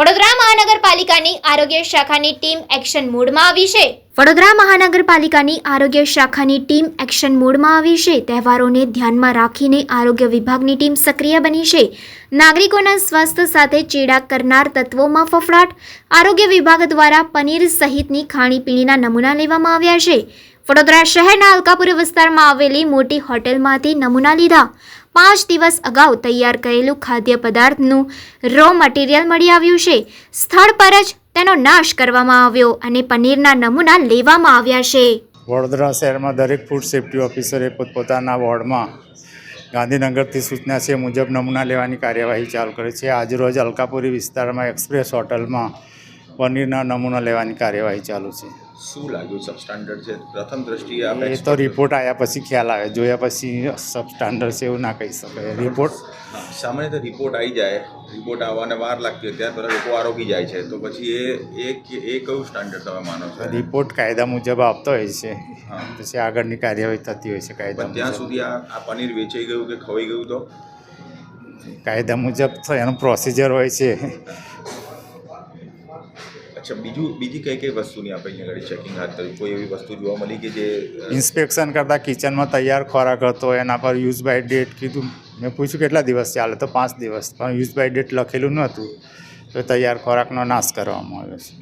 વડોદરા મહાનગરપાલિકાની આરોગ્ય શાખાની ટીમ એક્શન મોડમાં આવી છે. વડોદરા મહાનગરપાલિકાની આરોગ્ય શાખાની ટીમ એક્શન મોડમાં આવી છે. તહેવારોને ધ્યાનમાં રાખીને આરોગ્ય વિભાગની ટીમ સક્રિય બની છે. નાગરિકોના સ્વાસ્થ્ય સાથે ચેડા કરનાર તત્વોમાં ફફડાટ. આરોગ્ય વિભાગ દ્વારા પનીર સહિતની ખાણીપીણીના નમૂના લેવામાં આવ્યા છે. વડોદરા શહેરના અલકાપુર વિસ્તારમાં આવેલી મોટી હોટેલમાંથી નમૂના લીધા. પાંચ દિવસ અગાઉ તૈયાર કરેલું ખાદ્ય પદાર્થનું રો મટીરિયલ મળી આવ્યું છે. સ્થળ પર જ તેનો નાશ કરવામાં આવ્યો અને પનીરના નમૂના લેવામાં આવ્યા છે. વડોદરા શહેરમાં દરેક ફૂડ સેફ્ટી ઓફિસરે પોતપોતાના વોર્ડમાં ગાંધીનગરથી સૂચના છે મુજબ નમૂના લેવાની કાર્યવાહી ચાલુ કરી છે. આજરોજ અલકાપુરી વિસ્તારમાં એક્સપ્રેસ હોટલમાં પનીરના નમૂના લેવાની કાર્યવાહી ચાલુ છે. શું લાગ્યું સબસ્ટાન્ડર્ડ છે? પ્રથમ દ્રષ્ટિએ આપણે એ તો રિપોર્ટ આવ્યા પછી ખ્યાલ આવે. જોયા પછી સબસ્ટાન્ડર્ડ છે એવું ના કહી શકાય. રિપોર્ટ સામાન્ય રીતે રિપોર્ટ આવી જાય. રિપોર્ટ આવવાને વાર લાગતી હોય ત્યાં પહેલાં લોકો આરોગી જાય છે. તો પછી એ એ એ કયું સ્ટાન્ડર્ડ તમે માનો છો? રિપોર્ટ કાયદા મુજબ આપતો હોય છે. પછી આગળની કાર્યવાહી થતી હોય છે કાયદા ત્યાં સુધી આ આ પનીર વેચાઈ ગયું કે ખવાઈ ગયું તો? કાયદા મુજબ તો એનું પ્રોસિજર હોય છે. અચ્છા, બીજું, બીજી કઈ કઈ વસ્તુની આપણે અહીંયા આગળ ચેકિંગ હાથ કર્યું કોઈ એવી વસ્તુ જોવા મળી કે જે ઇન્સ્પેક્શન કરતાં કિચનમાં તૈયાર ખોરાક હતો, એના પર યુઝ બાય ડેટ કીધું. મેં પૂછ્યું કેટલા દિવસ ચાલે તો પાંચ દિવસ. પણ યુઝ બાય ડેટ લખેલું નહોતું. તો તૈયાર ખોરાકનો નાશ કરવામાં આવ્યો છે.